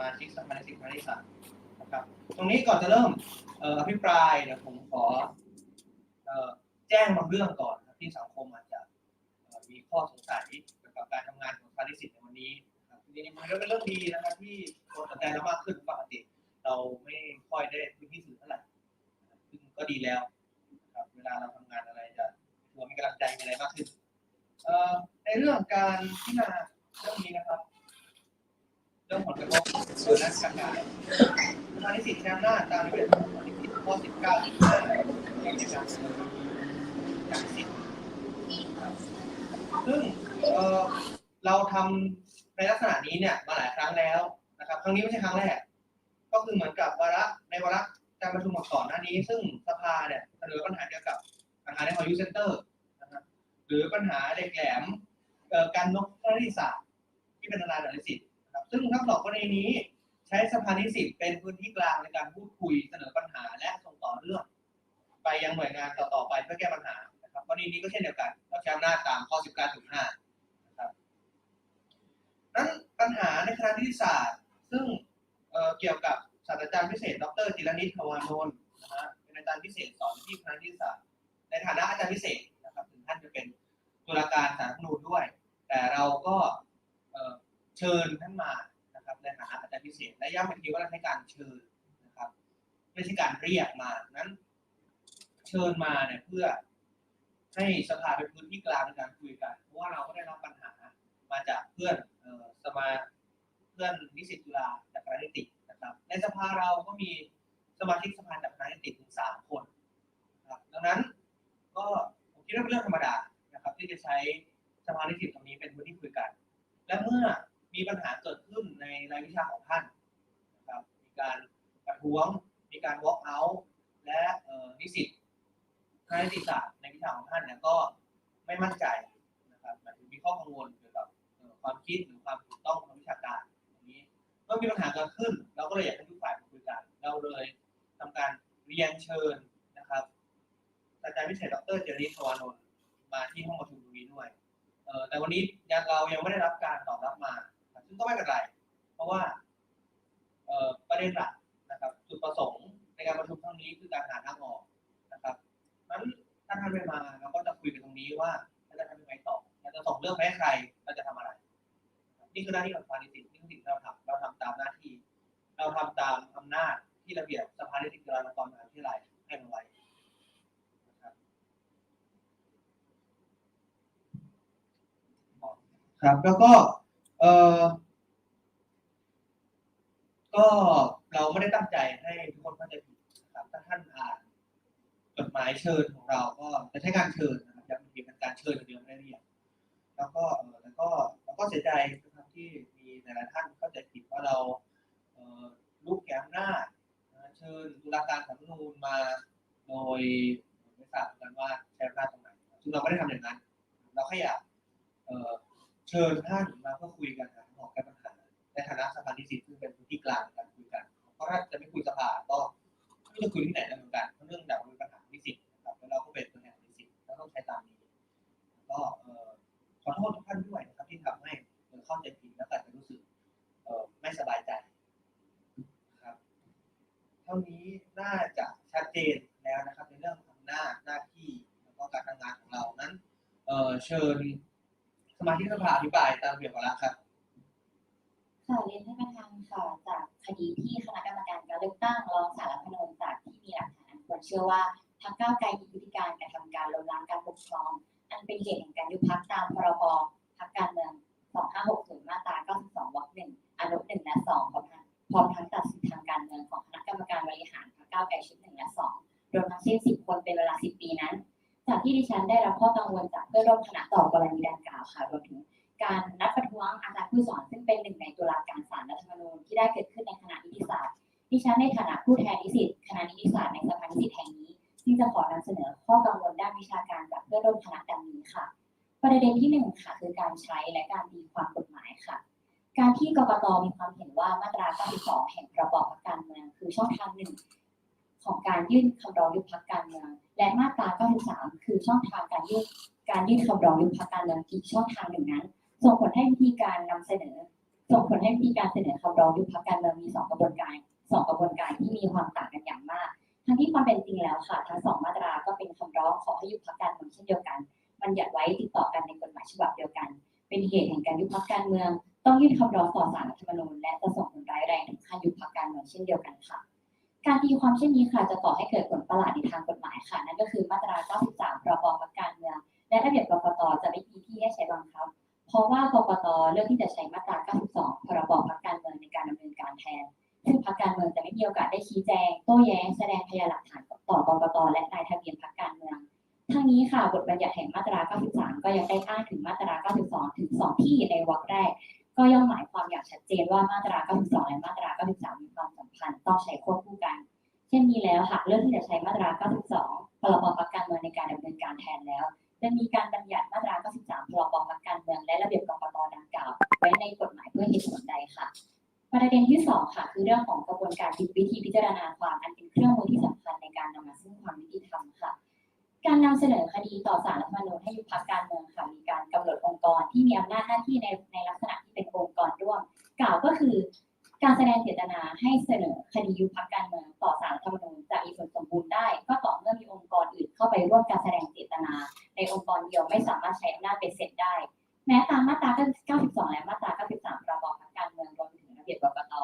มาชิกสภานิติคณะนิติศาสตร์นะครับ ตรงนี้ก่อนจะเริ่มอภิปรายเดี๋ยวผมขออแจ้งบางเรื่องก่อนนะที่สังคมอาจจะมีข้อสงสัยเกี่ยวกับการทำงานของสภานิติในวันนี้นะครับจริงๆมันก็เป็นเรื่องดีนะครับที่คนสนใจเรามากขึ้นปกติ เราไม่ค่อยได้พื้นที่สื่อเท่าไหร่ซึ่งก็ดีแล้วครับเวลาเราทำงานอะไรจะถือว่ามีกำลังใจมีอะไรมากขึ้นในเรื่องการพิจารณาเรื่องนี้นะครับ เรื่องผลกระทบโดยนักการงานทางนิสิตใช้อำนาตามระเบียบของนิสิตข้อ19ที่ในการการสิทธิ์ซึ่งเราทำในลักษณะนี้เนี่ยมาหลายครั้งแล้วนะครับ ครั้งนี้ไม่ใช่ครั้งแรก ก็คือเหมือนกับวาระในวาระการประชุมก่อนหน้านี้ ซึ่งสภาเนี่ยเสนอปัญหาเกี่ยวกับปัญหาในคอยูเซนเตอร์นะครับหรือปัญหาเหล็กแหลมการนกพระนิสาสตร์ที่เป็นนายแบบนิสิต ซึ่งทั้งสองกรณีนี้ ใช้สภานิสิตเป็นพื้นที่กลางในการพูดคุยเสนอปัญหาและส่งต่อเรื่อง ไปยังหน่วยงานต่อๆไปเพื่อแก้ปัญหานะครับกรณีนี้ก็เช่นเดียวกันเราใช้อำนาจตามข้อ 19ถึง5นะครับนั้นปัญหาในคณะนิติศาสตร์ ซึ่งเเกี่ยวกับศาสตราจารย์พิเศษ ดรจิรนิตทวานนท์นะฮะเป็นอาจารย์พิเศษสอนที่คณะนิติศาสตร์ ในฐานะอาจารย์พิเศษนะครับถึงท่านจะเป็นตุลาการศารัฐมนูญด้วย แต่เราก็ เชิญท่านมานะครับในฐานะอาจารย์พิเศษและย้ำอีกทีว่าเราใช้การเชิญนะครับไม่ใช่การเรียกมานั้น เชิญมาเนี่ยเพื่อให้สภาเป็นพื้นที่กลางในการคุยกัน เพราะว่าเราก็ได้รับปัญหามาจากเพื่อนสมาเพื่อนนิสิตจุฬาจากคณะนิตินะครับ ในสภาเราก็มีสมาชิกสภาจากคณะนิติถึงสามคนนะครับดังนั้นก็ผมคิดว่าเป็นเรื่องธรรมดานะครับ ที่จะใช้สภานิติตรงนี้เป็นพื้นที่คุยกัน และเมื่อ มีปัญหาเกิดขึ้นในรายวิชาของท่านนะครับมีการประท้วง มีการ walk out และนิสิตคณะนิติศาสตร์ในวิชาของท่านเนี่ยก็ไม่มั่นใจนะครับมายถึงมีข้อกังวลเกี่ยวกับความคิดหรือความถูกต้องทางวิชาการตรงนี้เมื่อมีปัญหาเกิดขึ้น เราก็เลยอยากให้ทุกฝ่ายมาคุยกัน เราเลยทำการเรียนเชิญนะครับอาจารย์พิเศษดรเจริญทวานนท์มาที่ห้องประชุมตรงนี้ด้วยแต่วันนี้ยังเรายังไม่ได้รับการตอบรับมา ซึ่งก็ไม่เป็นไร เพราะว่าประเด็นหลักนะครับจุดประสงค์ในการประชุมครั้งนี้คือการหาทางออกนะครับนั้นถ้าท่านไม่มาเราก็จะคุยกันตรงนี้ว่าเราจะทำยังไงต่อเราจะส่งเรื่องไปให้ใครเราจะทำอะไร นี่คือหน้าที่ของสภานิตินี่คือสิ่งที่เราทำเราทำตามหน้าที่ เราทำตามอำนาจที่ระเบียบสภานิติจุฬาลงกรณ์มหาวิทยาลัยให้มาไว้ครับแล้วก็ เออก็เราไม่ได้ตั้งใจให้ทุกคนเข้าใจผิดนะครับถ้าท่านอ่านจดหมายเชิญของเราก็จะใช้การเชิญนะครับย้ำอีกเป็นการเชิญอย่างเดียวไม่ได้เรียกแล้วก็แล้วก็แล้วก็เสียใจนะครับที่มีหลายๆท่านเข้าใจผิดว่าเราเออลุกแกมหน้าเชิญตุลาการสารรัมนูญมาโดยไม่ทราบกันว่าใช้อำนาจตรงไหนซึ่งเราไม่ได้ทำอย่างนั้น เราแค่อยาก เชิญท่านมาเพื่อคุยกันหาทางออกแก้ปัญหาในฐานะสภานิสิตซึ่งเป็นพื้นที่กลางในการคุยกันเพราะถ้าจะไม่คุยสภาก็ไม่รู้จะคุยที่ไหนแล้วเหมือนกันเพราะเรื่องจากมันเป็นปัญหานิสิตนะครับแล้วเราก็เป็นตัวแทนนิสิตแล้วต้องใช้ตามนี้ก็ขอโทษทุกท่านด้วยนะครับที่ทำให้เข้าใจผิดและอาจจะรู้สึกไม่สบายใจครับเท่านี้น่าจะชัดเจนแล้วนะครับในเรื่องอำนาจหน้าที่แล้วก็การทำงานของเรานั้นเเชิญ สมาชิกสภาอธิบายตามระเบียบวาระครับ ค่ะเรียนท่านประธานค่ะจากคดีที่คณะกรรมการการเลือกตั้งร้องศาลรัฐธรรมนูญจากที่มีหลักฐานควรเชื่อว่าพรรคก้าวไกลมีพฤติการการทำการล้มล้างการปกครอง อันเป็นเหตุแห่งการยุบพักตามพรบพักการเมือง 2560 มาตรา 92 วรรคหนึ่งอนุหนึ่งและสองพร้อมทั้งพร้อมทั้งตัดสิทธิทางการเมืองของคณะกรรมการบริหารพรรคก้าวไกลชุดหนึ่งและสองรวมทั้งสิ้น10 คนเป็นเวลา 10 ปีนั้น จากที่ดิฉันได้รับข้อกังวลจากเพื่อนร่วมคณะต่อกรณีดังกล่าวค่ะรวมถึงการนัดประท้วงอาจารย์ผู้สอนซึ่งเป็นหนึ่งในตุลาการศาลรัฐธรรมนูญที่ได้เกิดขึ้นในคณะนิติศาสตร์ดิฉันในฐานะผู้แทนนิสิตคณะนิติศาสตร์ในสภานิสิตแห่งนี้ซึ่งจะขอนำเสนอข้อกังวลด้านวิชาการจากเพื่อนร่วมคณะดังนี้ค่ะ ประเด็นที่หนึ่งค่ะคือการใช้และการตีความกฎหมายค่ะ การที่กรกตมีความเห็นว่ามาตรา 92 แห่งระกอบพรรคการเมือง คือช่องทางหนึ่งของการยื่นคำร้องยุบพักการเมือง และมาตรา93คือช่องทางการยื่นการยื่นคำร้องยุบพักการเมืองอีกช่องทางหนึ่งนั้น ส่งผลให้วิธีการนำเสนอ ส่งผลให้วิธีการเสนอคำร้องยุบพักการเมืองมีสองกระบวนการสองกระบวนการที่มีความต่างกันอย่างมาก ทั้งที่ความเป็นจริงแล้วค่ะ ทั้งสองมาตราก็เป็นคำร้องขอให้ยุบพักการเมืองเช่นเดียวกันบัญญัติไว้ติดต่อกันในกฎหมายฉบับเดียวกัน เป็นเหตุแห่งการยุบพักการเมือง ต้องยื่นคำร้องต่อศาลรัฐธรรมนูญและจะส่งผลร้ายแรงถึงขั้นยุบพักการเมืองเช่นเดียวกันค่ะ การตีความเช่นนี้ค่ะจะก่อให้เกิดผลประหลาดในทางกฎหมายค่ะ นั่นก็คือมาตรา 93พรบพักการเมืองและระเบียบกกตจะไม่มีที่ให้ใช้บังคับ เพราะว่ากกตเลือกที่จะใช้มาตรา 92 พรบพักการเมืองในการดำเนินการแทน ซึ่งพักการเมืองจะไม่มีโอกาสได้ชี้แจง โต้แย้ง แสดงพยานหลักฐานต่อกกตและนายทะเบียนพักการเมืองทั้งนี้ค่ะบทบัญญัติแห่งมาตรา 93 ก็ยังได้อ้างถึงมาตรา 92 ถึง 2 ที่ในวรรคแรก ก็ย่อมหมายความอย่างชัดเจนว่ามาตรา 92 และมาตรา 93 มีความสัมพันธ์ต้องใช้ควบคู่ เช่นนี้แล้วหากเลือกที่จะใช้มาตรา 92 พรบพักการเมืองในการดำเนินการแทนแล้วจะมีการบัญญัติมาตรา 93 พรบพักการเมืองและระเบียบกกตดังกล่าวไว้ในกฎหมายเพื่อเหตุผลใดค่ะ ประเด็นที่สองค่ะ คือเรื่องของกระบวนการวิธีพิจารณาความอันเป็นเครื่องมือที่สำคัญในการนำมาซึ่งความยุติธรรมค่ะ การนำเสนอคดีต่อศาลรัฐธรรมนูญให้ยุบพักการเมืองค่ะ มีการกำหนดองค์กรที่มีอำนาจหน้าที่ในในลักษณะที่เป็นองค์กรร่วม กล่าวก็คือ การแสดงเจตนาให้เสนอคดียุบพักการเมือง ต่อศารธรรมนูญจะมีผลสมบูรณ์ได้ ก็ต่อเมื่อมีองค์กรอื่นเข้าไปร่วมการแสดงเจตนา ในองค์กรเดียวไม่สามารถใช้อำนาจเป็นเสร็จได้ แม้ตามมาตรา 92 และมาตรา 93พรบพักการเมืองรวมถึงระเบียบกกต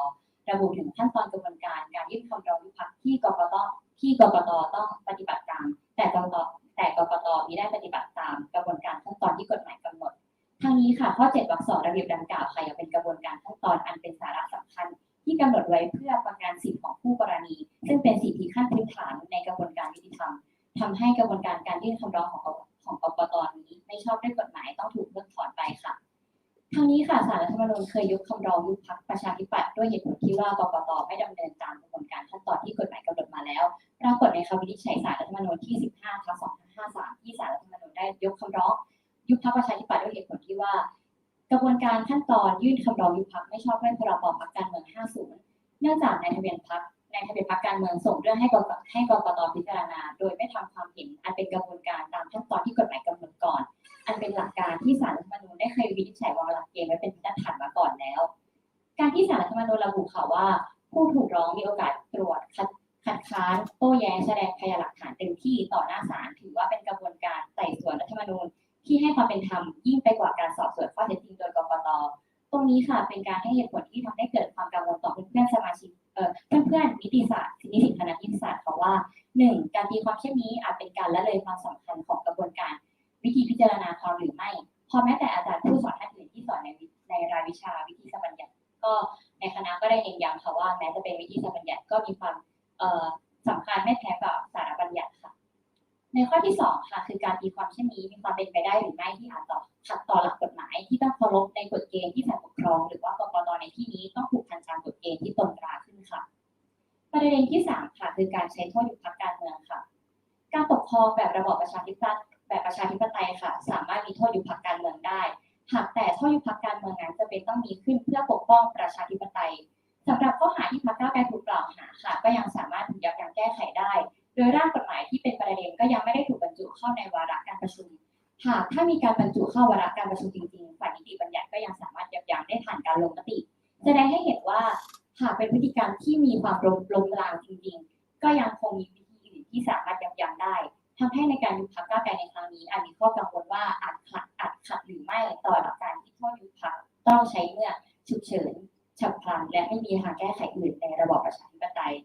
ระบุถึงขั้นตอนกระบวนการการยื่นคำร้องยุบพักที่กกตที่กกตต้องปฏิบัติตาม แต่กกตแต่กกตมิได้ปฏิบัติตามกระบวนการขั้นตอนที่กฎหมายกำหนดทางนี้ค่ะข้อ 7วรรคสองระเบียบดังกล่าวค่ะยังเป็นกระบวนการขั้นตอนอัน ยื่นคำร้องของของกกตนี้ไม่ชอบด้วยกฎหมายต้องถูกเพิกถอนไปค่ะทางนี้ค่ะศาลรัฐธรรมนูญเคยยกคำร้องยุบพักประชาธิปัตย์ด้วยเหตุผลที่ว่ากกตไม่ดำเนินตามกระบวนการขั้นตอนที่กฎหมายกำหนดมาแล้วปรากฏในคำวินิจฉัยศาลรัฐธรรมนูญที่ 15ทับ2553 ที่ศาลรัฐธรรมนูญได้ยกคำร้องยุบพักประชาธิปัตย์ด้วยเหตุผลที่ว่า กระบวนการขั้นตอนยื่นคำร้องยุบพักไม่ชอบด้วยพรบพักการเมือง 50 เนื่องจากในทะเบียนพัก นทะเบียนพักการเมืองส่งเรื่องให้กกให้กรกตพิจารณา โดยไม่ทำความเห็นอันเป็นกระบวนการตามขั้นตอนที่กฎหมายกำหนดก่อน อันเป็นหลักการที่ศาลรัฐธรรมนูญได้เคยวินิจฉัยวางหลักเกณฑ์ไว้เป็นบรรฐานมาก่อนแล้ว การที่ศาลรัฐธรรมนูญระบุค่ะว่า ผู้ถูกร้องมีโอกาสตรวจคัดคัดค้านโต้แย้งแสดงพยานหลักฐานเต็มที่ต่อหน้าศาลถือว่าเป็นกระบวนการไต่สวนรัฐธรรมนูญที่ให้ความเป็นธรรมยิ่งไปกว่าการสอบสวนข้อเท็จจริงโดยกรกตตรงนี้ค่ะเป็นการให้เหตุผลที่ทำให้เกิดความกังวลต่อเพื่อนๆสมาชิก เอ่อเพื่อนๆนิติศาสตร์นิสิตคณะนิติศาสตร์เพราว่าหนึ่งการตีความเช่นนี้อาจเป็นการละเลยความสำคัญของกระบวนการ วิธีพิจารณาความหรือไม่ พอแม้แต่อาจารย์ผู้สอนท่านอื่นที่สอนในในรายวิชาวิธีสมบัญญัติ ก็ในคณะก็ได้เน้นย้ำค่ะว่าแม้จะเป็นวิธีสมบัญญัติก็มีความเสำคัญไม่แพ้กับสารบัญญัติค่ะ ในข้อที่สองค่ะ คือการตีความเช่นนี้มีความเป็นไปได้หรือไม่ที่อาจต่อขัดต่อหลักกฎหมายที่ต้องเคารพในกฎเกณฑ์ที่ฝ่ายปกครอง หรือว่ากกตในที่นี้ต้องผูกพันตามกฎเกณฑ์ที่ตรงตราค ประเด็นที่สามค่ะคือการใช้โทษยุบพักการเมืองค่ะ การปกครองแบบระบอบประชาธิปไตยแบบประชาธิปไตยค่ะ สามารถมีโทษยุบพักการเมืองได้ หากแต่โทษยุบพักการเมืองนั้นจะเป็นต้องมีขึ้นเพื่อปกป้องประชาธิปไตยสำหรับข้อหาที่พรรคก้าไกลถูกกล่าวหาค่ะ ก็ยังสามารถถูกยับยั้งแก้ไขได้ โดยร่างกฎหมายที่เป็นประเด็นก็ยังไม่ได้ถูกบรรจุเข้าในวาระการประชุมหากถ้ามีการบรรจุเข้าวาระการประชุมจริงๆฝ่ายนิติบัญญัติก็ยังสามารถยับยั้งได้ผ่านการลงมติ แสดงให้เห็นว่า หากเป็นพฤติกรรมที่มีความล้มล้มลางจริงๆ ก็ยังคงมีวิธีอื่นที่สามารถยับยั้งได้ทำให้ในการยุบพักก้าวไกลในครั้งนี้อาจมีข้อกังวลว่าอาจขัดอาจขัดหรือไม่ต่อหลักการที่โทษยุบพักต้องใช้เมื่อฉุกเฉินฉับพลันและไม่มีทางแก้ไขอื่นในระบอบประชาธิปไตย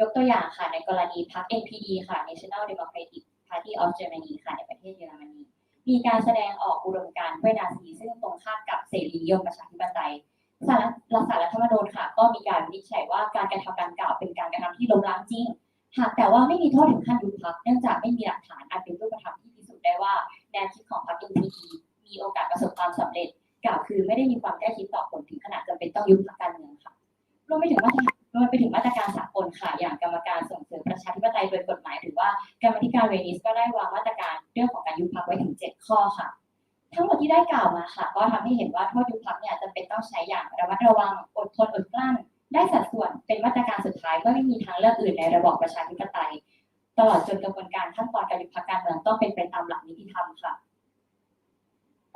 ยกตัวอย่างค่ะในกรณีพรรค NPD ค่ะ National Democratic Party of Germany ค่ะในประเทศเยอรมนีมีการแสดงออกอุดมการณ์ด้วยนาซีซึ่งตรงข้ามกับเสรีนิยมประชาธิปไตย สารรัฐสารรัฐธรรมนูญค่ะ ก็มีการวินิจฉัยว่าการกระทำดังกล่าวเป็นการกระทำที่ล้มล้างจริง หากแต่ว่าไม่มีโทษถึงขั้นยุบพักเนื่องจากไม่มีหลักฐานอันเป็นรูปธรรมที่พิสูจน์ได้ว่าแนวคิดของพรรค NPD มีโอกาสประสบความสำเร็จ กล่าวคือไม่ได้มีความใกล้ชิดต่อผลถึงขนาดจำเป็นต้องยุบพรรคการเมืองค่ะรวมไปถึงมาตรรวมไปถึงมาตรการสากลค่ะ อย่างกรรมการส่งเสริมประชาธิปไตยโดยกฎหมาย หรือว่ากรรมธิการเวนิสก็ได้วางมาตรการเรื่องของการยุบพรรคไว้ถึง 7 ข้อค่ะ ทั้งหมดที่ได้กล่าวมาค่ะ ก็ทำให้เห็นว่าโทษยุบพรรคเนี่ยจำเป็นต้องใช้อย่างระมัดระวังอดทนอดกลั้น ได้สัดส่วนเป็นมาตรการสุดท้ายก็ไม่มีทางเลือกอื่นในระบอบประชาธิปไตย ตลอดจนกระบวนการขั้นตอนการยุบพรรคการเมืองต้องเป็นไปตามหลักนิติธรรมค่ะ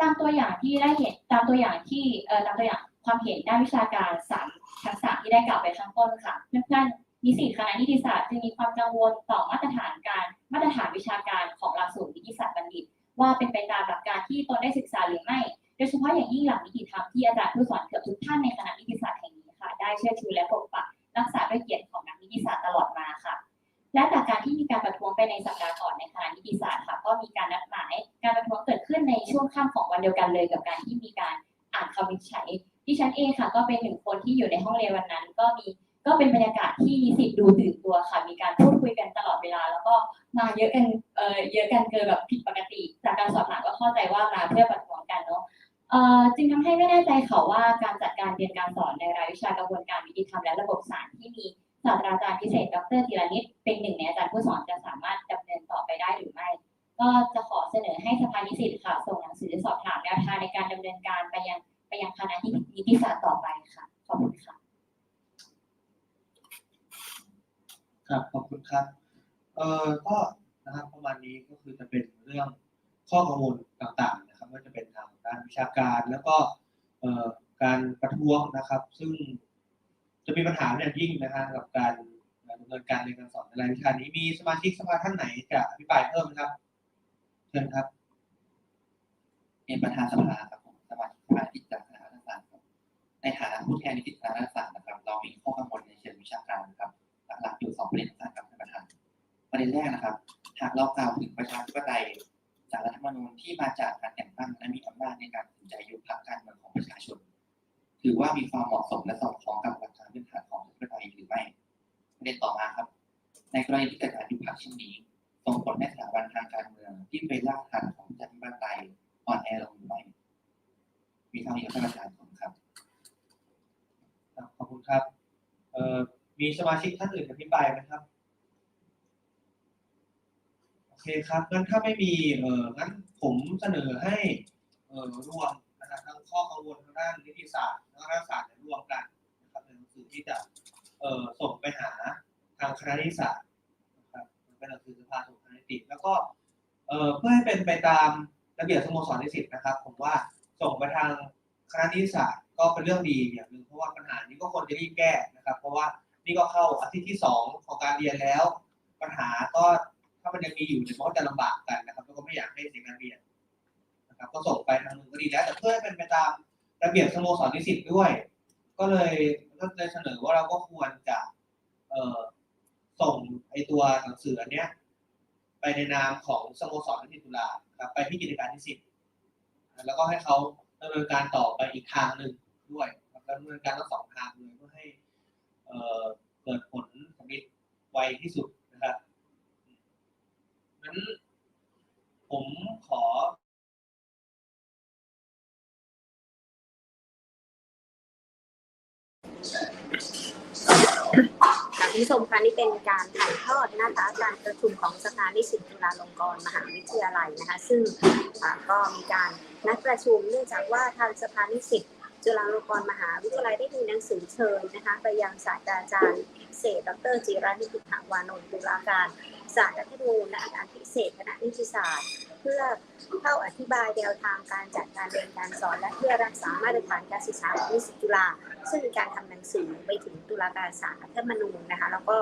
ตามตัวอย่างที่ได้เห็นตามตัวอย่างที่เอ่อตามตัวอย่างความเห็นด้านวิชาการสามทักษะที่ได้กล่าวไปข้างต้นค่ะเพื่อนๆนิสิตคณะนิติศาสตร์จึงมีความกังวลต่อมาตรฐานการมาตรฐานวิชาการของ ว่าเป็นไปตามหลักการที่ตนได้ศึกษาหรือไม่ โดยเฉพาะอย่างยิ่งหลักนิติธรรมที่อาจารย์ผู้สอนเกือบทุกท่านในคณะนิติศาสตร์แห่งนี้ค่ะ ได้เชื่อชูและปกปักรักษาด้วยเกียรติของนักนิติศาสตร์ตลอดมาค่ะ และจากการที่มีการประท้วงไปในสัปดาห์ก่อนในคณะนิติศาสตร์ค่ะ ก็มีการนัดหมาย การประท้วงเกิดขึ้นในช่วงค่ำของวันเดียวกันเลยกับการที่มีการอ่านคำวินิจฉัยดิฉันเองค่ะ ก็เป็นหนึ่งคนที่อยู่ในห้องเรียนวันนั้น ก็มี ก็เป็นบรรยากาศที่นิสิตดูตื่นตัวค่ะ มีการพูดคุยกันตลอดเวลา แล้วก็มาเยอะกันเอ่อเยอะกันเกินแบบผิดปกติ จากการสอบถามก็เข้าใจว่ามาเพื่อประท้วงกันเนาะเอ่อจึงทำให้ไม่แน่ใจค่ะว่าการจัดการเรียนการสอนในรายวิชากระบวนการวิธีธรรมและระบบศารที่มีศาสตราจารย์พิเศษ ดรธีรนิตเป็นหนึ่งในอาจารย์ผู้สอนจะสามารถดำเนินต่อไปได้หรือไม่ ก็จะขอเสนอให้สภานิสิตค่ะ ส่งหนังสือสอบถามแนวทางในการดำเนินการไปยังไปยังคณะนิติศาสตร์ต่อไปค่ะ ขอบคุณค่ะ ครับขอบคุณครับเอ่อก็นะครับประมาณนี้ก็คือจะเป็นเรื่องข้อกังวลต่างๆนะครับว่าจะเป็นทางด้านวิชาการ แล้วก็เอ่อการประท้วงนะครับ ซึ่งจะมีปัญหาอย่างยิ่งนะฮะกับการดำเนินการในการสอนในรายวิชานี้มีสมาชิกสภาท่านไหนจะอภิปรายเพิ่มครับเชิญครับเป็นประธานสภาครับผมสมาชิกสภานิติจากคณะรัฐศาสตร์ครับในฐานะผู้แทนนิติคณะรัฐศาสตร์นะครับ เรามีข้อกังวลในเชิงวิชาการครับ หลักอยู่สองประเด็นสำคัญครับท่านประธานประเด็นแรกนะครับ หากเรากล่าวถึงประชาธิปไตยจากรัฐธรรมนูญที่มาจากการแต่งตั้งและมีอำนาจในการตัดสินใจยุบพรรคการเมืองของประชาชน ถือว่ามีความเหมาะสมและสอดคล้องกับหลักการพื้นฐานของประชาธิปไตยหรือไม่ประเด็นต่อมาครับ ในกรณีที่เกิดการยุบพรรคเช่นนี้ส่งผลให้สถาบันทางการเมืองที่เป็นรากฐานของประชาธิปไตยอ่อนแอลงหรือไม่มีเท่านี้ครับท่านประธานผมครับครับขอบคุณครับเอ่อ มีสมาชิกท่านอื่นอภิปรายไหมครับ โอเคครับงั้นถ้าไม่มีเอ่องั้นผมเสนอให้เอ่อรวมนะครับทั้งข้อกังวลทางด้านนิติศาสตร์และรัฐศาสตร์เนี่ยรวมกันนะครับในหนังสือที่จะเอ่อส่งไปหาทางคณะนิติศาสตร์นะครับเป็นหนังสือสภาส่งคณะนิติแล้วก็เอ่อเพื่อให้เป็นไปตามระเบียบสโมสรนิสิตนะครับ ผมว่าส่งไปทางคณะนิติศาสตร์ก็เป็นเรื่องดีอย่างหนึ่งเพราะว่าปัญหานี้ก็ควรจะรีบแก้นะครับ เพราะว่า นี่ก็เข้าอาทิตย์ที่สองของการเรียนแล้ว ปัญหาก็ถ้ามันยังมีอยู่เนี่ยมันก็จะลำบากกันนะครับแล้วก็ไม่อยากให้เสียการเรียนนะครับก็ส่งไปทางนึงก็ดีแล้ว แต่เพื่อให้เป็นไปตามระเบียบสโมสรนิสิตด้วย ก็เลยก็เลยเสนอว่าเราก็ควรจะเอ่อส่งไอตัวหนังสืออันเนี้ยไปในนามของสโมสรนิสิตจุฬาครับไปที่กิจการนิสิตแล้วก็ให้เขาดำเนินการต่อไปอีกทางหนึ่งด้วยดำเนินการทั้งสองทางเลยเพื่อให้ เกิดผลสำเร็จไวที่สุดนะครับงั้นผมขอค่ะคุณผู้ชมคะนี่เป็นการถ่ายทอดนะคะการประชุมของสภานิสิตจุฬาลงกรณ์มหาวิทยาลัยนะคะ ซึ่งก็มีการนัดประชุมเนื่องจากว่าทางสภานิสิต จุฬาลงกรณ์มหาวิทยาลัยได้มีหนังสือเชิญนะคะไปยังศาสตราจารย์พิเศษ ดรจิรานิติถาวานนท์ตุลาการศาสตร์รัฐธรรมนูญและอาจารย์พิเศษคณะนิติศาสตร์ เพื่อเข้าอธิบายแนวทางการจัดการเรียนการสอน และเพื่อรักษามาตรฐานการศึกษาของนิสิตจุฬาซึ่งมีการทำหนังสือไปถึงตุลาการศาลรัฐธรรมนูญนะคะแล้วก็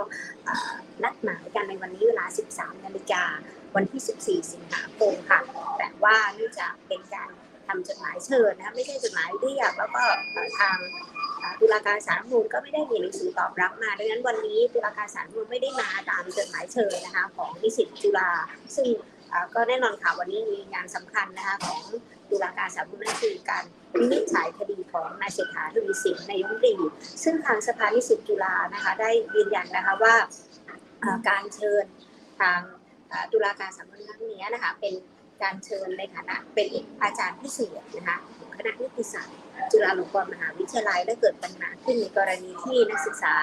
นัดหมายกันในวันนี้เวลา 13 นาฬิกาวันที่ 14 สิงหาคมค่ะ แต่ว่าเนื่องจากเป็นการ ทำจดหมายเชิญนะคะไม่ใช่จดหมายเรียกแล้วก็ทางตุลาการศารมนูญก็ไม่ได้มีหนังสือตอบรับมาดังนั้นวันนี้ตุลาการศารมนูญไม่ได้มาตามจดหมายเชิญนะคะของนิสิตจุฬาซึ่งก็แน่นอนค่ะวันนี้มีงานสำคัญนะคะของตุลาการศารมนูญนั่นคือการวินิจฉัยคดีของนายเศรษฐาทวีสินนายกรัฐมนตรีซึ่งทางสภานิสิตจุฬานะคะได้ยืนยันนะคะว่าการเชิญทางตุลาการสำนักครั้งนี้นะคะเป็น การเชิญในฐานะเป็นอาจารย์พิเศษนะคะของคณะนิติศาสตร์จุฬาลงกรณ์มหาวิทยาลัยและเกิดปัญหาขึ้นในกรณีที่นักศึกษา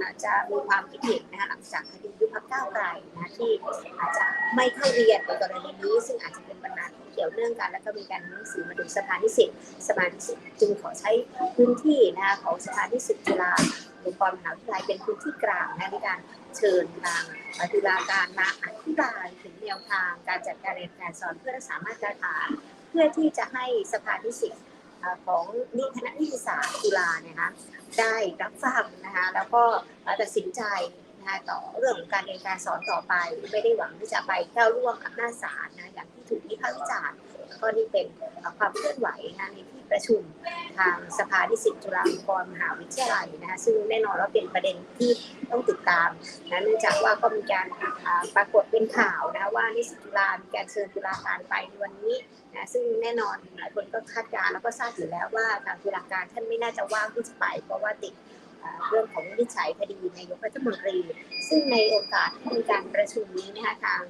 อาจจะมีความคิดเห็นนะคะหลังจากคดียุบพรรคก้าวไกลนะที่อาจจะไม่เข้าเรียนในกรณีนี้ ซึ่งอาจจะเป็นปัญหาที่เกี่ยวเนื่องกัน แล้วก็มีการหนังสือมาถึงสภานิสิตสมานิสิตจึงขอใช้พื้นที่นะคะของสถานิสิตจุฬา ลงกรมหาวิทยาลัยเป็นพื้นที่กลางในการเชิญทางตุลาการมาอธิบายถึงแนวทางการจัดการเรียนการสอนเพื่อรักษามาตรฐาน เพื่อที่จะให้สภานิสิตของนิคณะนิติศาสตร์จุฬาเนี่ยนะคะได้รับฟังนะคะแล้วก็ตัดสินใจนะคะต่อเรื่องของการเรียนการสอนต่อไป ไม่ได้หวังที่จะไปก้าวล่วงอำนาจศาลนะอย่างที่ถูกวิพากษ์วิจารณ์ ก็นี่เป็นความเคลื่อนไหวนะในที่ประชุมทางสภานิสิตจุฬาลงกรณ์มหาวิทยาลัยนะคะซึ่งแน่นอนว่าเป็นประเด็นที่ต้องติดตามนะเนื่องจากว่าก็มีการปรากฏเป็นข่าวนะว่านิสิตจุฬามีการเชิญจุฬาการไปในวันนี้นะซึ่งแน่นอนหลายคนก็คาดการ์แล้วก็ทราบอยู่แล้วว่าทางตุลาการท่านไม่น่าจะว่างที่จะไป เพราะว่าติดเรื่องของวิจัยคดีนายกรัฐมนตรี ซึ่งในโอกาสที่มีการประชุมนี้นะคะทาง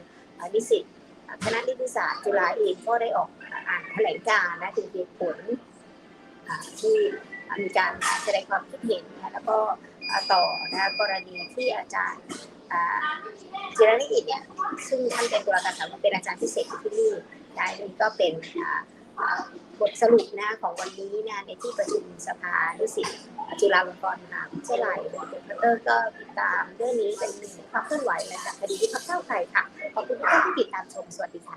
นิสิต คณะนิติศาสตร์จุฬาเองก็ได้ออกอ่านแถลงการนะถึงเหตุผลที่มีการแสดงความคิดเห็นนะแล้วก็ต่อนะกรณีที่อาจารย์จิรนิอิตเนี่ยซึ่งท่านเป็นตุลาการสามัญเป็นอาจารย์พิเศษที่นี่ได้นี่ก็เป็น บทสรุปนะของวันนี้นะในที่ประชุมสภาดุสิตจุฬาลงกรณ์มหาวิทยาลัยเดยคุณพัตเตอร์ก็ติดตามเรื่องนี้เป็นหนึ่งความเคลื่อนไหวจากคดีที่พักเก้าไกลค่ะ ขอบคุณทุกท่านที่ติดตามชม สวัสดีค่ะ